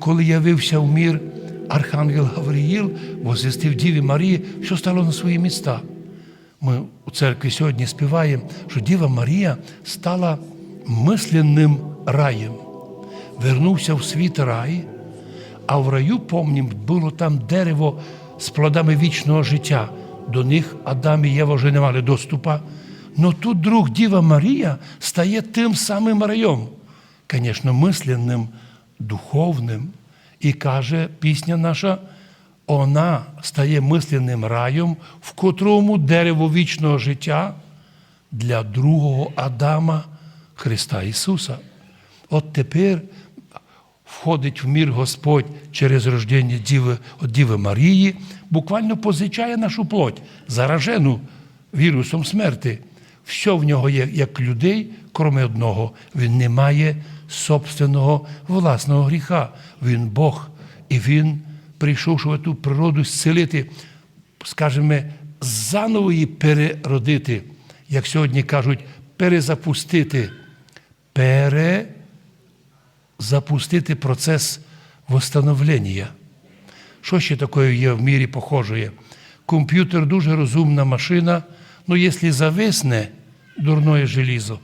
Коли явився в мір, Архангел Гавриїл возвістив Діві Марії, що стало на свої міста. Ми у церкві сьогодні співаємо, що Діва Марія стала мисленним раєм. Вернувся в світ рай, а в раю, помнім, було там дерево з плодами вічного життя. До них Адам і Єва вже не мали доступа. Но тут друг Діва Марія стає тим самим раєм, звісно, мисленним, духовним. І каже пісня наша, вона стає мисленним раєм, в котрому дерево вічного життя для другого Адама Христа Ісуса. От тепер входить в мір Господь через рождення Діви, Діви Марії, буквально позичає нашу плоть, заражену вірусом смерти. Все в нього є як людей, крім одного. Він не має собственного власного гріха. Він Бог, і Він прийшов, щоб ту природу зцілити, скажімо, заново її переродити, як сьогодні кажуть, перезапустити, пере запустити процес восстановлення. Що ще таке є в мірі похожее? Комп'ютер дуже розумна машина, ну якщо зависне дурне желізо,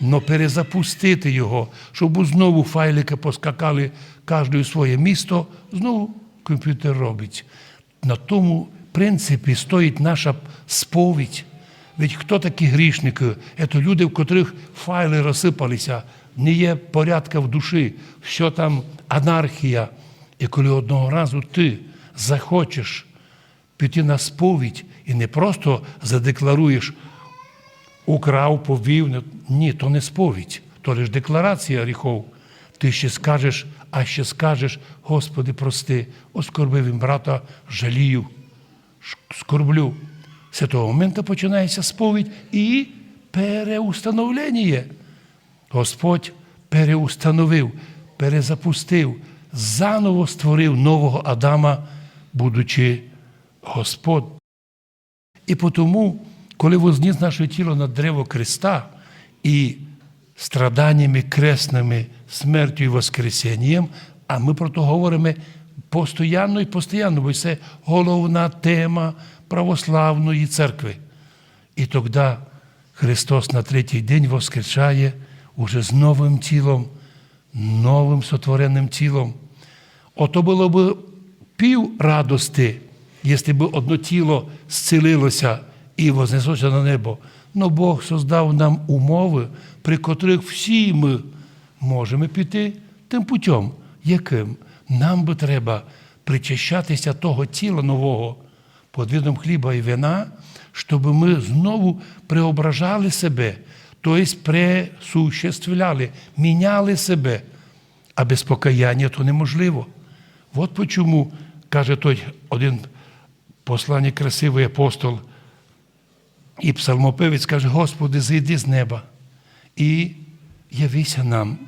но перезапустити його, щоб знову файлики поскакали кожне у своє місто, знову комп'ютер робить. На тому принципі стоїть наша сповідь. Ведь хто такі грішники? Це люди, в котрих файли розсипалися, не є порядка в душі, що там анархія. І коли одного разу ти захочеш піти на сповідь і не просто задекларуєш, украв, повів, ні, то не сповідь, то лише декларація гріхов. Ти ще скажеш, а ще скажеш, Господи, прости, оскорбив він брата, жалію, скорблю. З того моменту починається сповідь і переустановлення. Господь переустановив, перезапустив, заново створив нового Адама, будучи Господь. І тому, коли возніс наше тіло на древо Христа і страданнями кресними, смертю і Воскресінням, а ми про то говоримо постійно і постійно, бо це головна тема православної церкви. І тоді Христос на третій день воскрешає уже з новим тілом, новим сотвореним тілом. Ото було б пів радости, якщо б одно тіло зцілилося і вознеслося на небо. Но Бог создав нам умови, при котрих всі ми можемо піти тим путем, яким нам би треба причащатися того тіла нового під видом хліба і вина, щоб ми знову преображали себе, тобто пресуществляли, міняли себе. А без покаяння то неможливо. От почому, каже той один посланник красивий апостол і псалмопевець каже, Господи, зійди з неба і явися нам.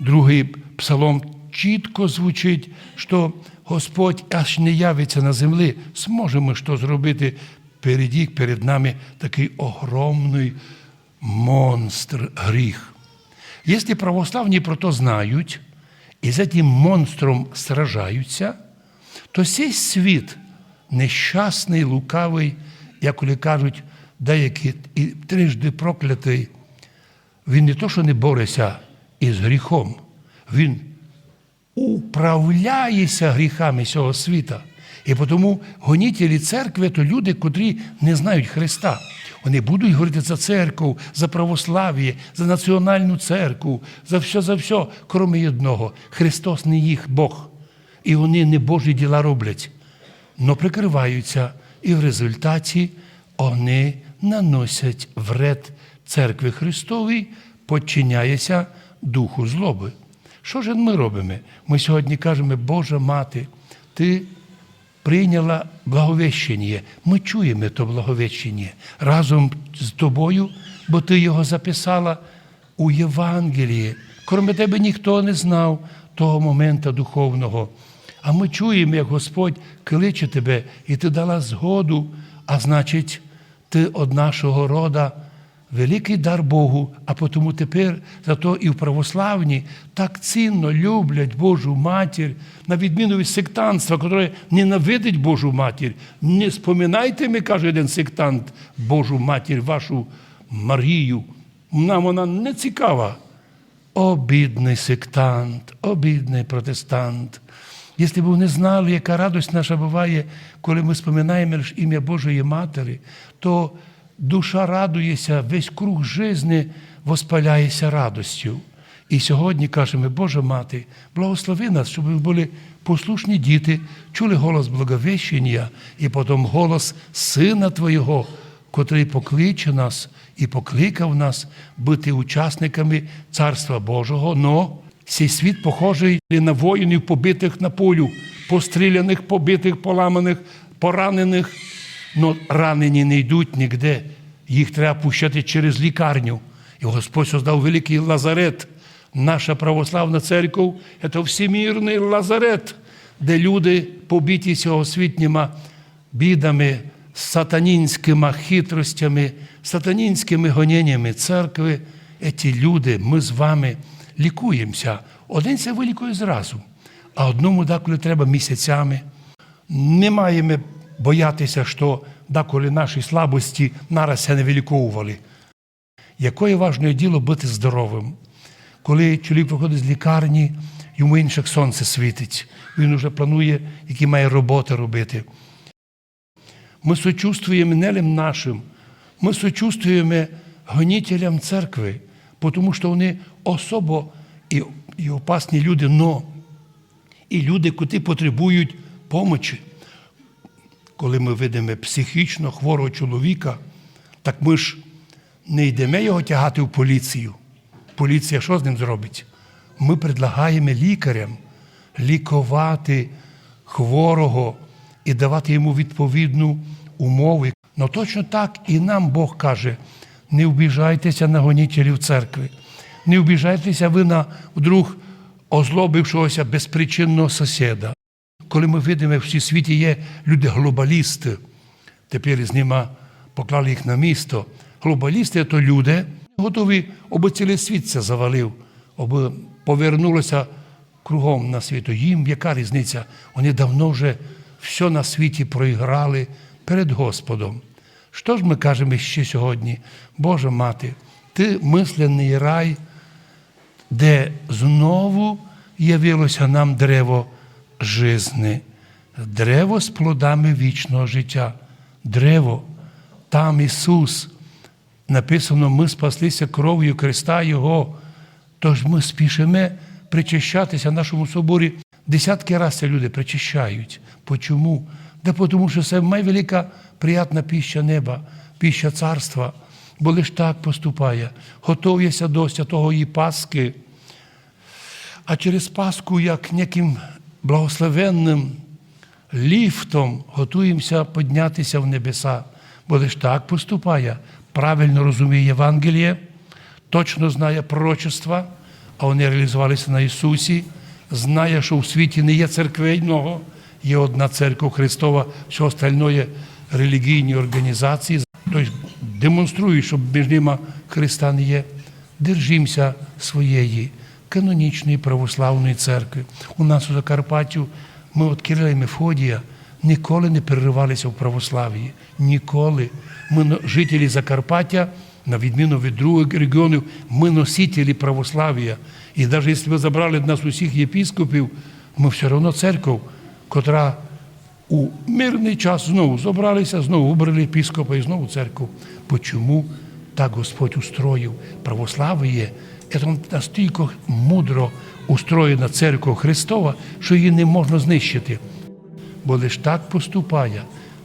Другий псалом чітко звучить, що Господь аж не явиться на землі, зможемо що зробити перед перед нами такий огромний монстр гріх. Якщо православні про то знають і за тим монстром сражаються, то цей світ нещасний, лукавий, як кажуть, деякі і трижди проклятий, він не то, що не бореться із гріхом, він управляється гріхами цього світа. І тому гонітелі церкви то люди, котрі не знають Христа. Вони будуть говорити за церкву, за православ'я, за національну церкву, за все, за все, крім одного. Христос не їх Бог. І вони не Божі діла роблять, но прикриваються, і в результаті вони наносять вред церкві Христовій, подчиняється духу злоби. Що ж ми робимо? Ми сьогодні кажемо, Божа мати, ти прийняла благовещення. Ми чуємо то благовещення разом з тобою, бо ти його записала у Євангелії. Кроме тебе ніхто не знав того моменту духовного. А ми чуємо, як Господь кличе тебе, і ти дала згоду, а значить, ти од нашого рода великий дар Богу, а тому тепер зато і в православні так цінно люблять Божу матір, на відміну від сектантства, яке ненавидить Божу матір. Не споминайте ми, каже один сектант, Божу матір, вашу Марію. Нам вона не цікава. О, бідний сектант, о, бідний протестант. Якщо б вони знали, яка радость наша буває, коли ми споминаємо ім'я Божої Матері, то душа радується, весь круг житті воспаляється радостю. І сьогодні кажемо, Божа Мати, благослови нас, щоб ми були послушні діти, чули голос благовещення і потім голос Сина Твого, котрий покличе нас і покликав нас бути учасниками Царства Божого. Но цей світ похожий на воїнів, побитих на полю, постріляних, побитих, поламаних, поранених. Но ранені не йдуть ніде. Їх треба пущати через лікарню. І Господь создав великий лазарет. Наша православна церква це всемірний лазарет, де люди побиті сьогосвітніми бідами, сатанінськими хитростями, сатанінськими гоніннями церкви. Ці люди, ми з вами лікуємося. Один це вилікує зразу, а одному деколи треба місяцями. Не маємо боятися, що деколи наші слабості нараз не виліковували. Якое важне діло бути здоровим. Коли чоловік виходить з лікарні, йому інше сонце світить. Він вже планує, які має роботи робити. Ми сочувствуємо нелем нашим, ми сочувствуємо гонітелям церкви, тому що вони особо і, і опасні люди, но і люди, котрі потребують помочі. Коли ми видимо психічно хворого чоловіка, так ми ж не йдемо його тягати в поліцію. Поліція що з ним зробить? Ми предлагаємо лікарям лікувати хворого і давати йому відповідну умову. Ну точно так і нам Бог каже: не вбіжайтеся на гонітелів церкви, не вбіжайтеся ви на вдруг озлобившогося безпричинного сусіда. Коли ми видимо, в всій світі є люди-глобалісти, тепер з ними поклали їх на місто. Глобалісти то люди, готові, аби цілий світ це завалив, аби повернулося кругом на світу. Їм яка різниця? Вони давно вже все на світі проіграли перед Господом. Що ж ми кажемо ще сьогодні? Божа мати, ти мислений рай, де знову явилося нам дерево жизни, дерево з плодами вічного життя, дерево, там Ісус. Написано, ми спаслися кров'ю Христа Його. Тож ми спішимо причащатися в нашому соборі. Десятки разів люди причащають. Почому? Да тому що це найвелика приятна піща неба, піща царства, бо лиш так поступає. Готов'яся до святого її Пасхи. А через Пасху, як неким благословенним ліфтом, готуємося піднятися в небеса, бо лиш так поступає, правильно розуміє Євангеліє, точно знає пророчества, а вони реалізувалися на Ісусі, знає, що в світі не є церквейного, є одна церква Христова, все остальное релігійні організації, демонструють, що між ними Христа не є. Держимося своєї канонічної православної церкви. У нас у Закарпаттю ми від Кирила і Мефодія ніколи не переривалися в православ'ї. Ніколи. Ми жителі Закарпаття, на відміну від других регіонів, ми носителі православ'я. І навіть якщо ви забрали нас усіх єпіскопів, ми все одно церква, котра у мирний час знову зібралися, знову вибрали епіскопа і знову церкву. Чому так Господь устроїв православ'я? Це настільки мудро устроєна церква Христова, що її не можна знищити. Бо лиш так поступає,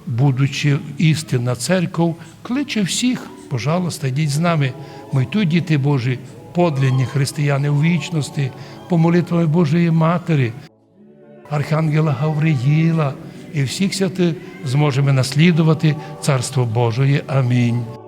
будучи істинна церква, кличе всіх, пожалуйста, йдіть з нами. Ми тут, діти Божі, подлинні християни у вічності, по молитвам Божої Матері, Архангела Гавриїла і всіх святих зможемо наслідувати Царство Божої. Амінь.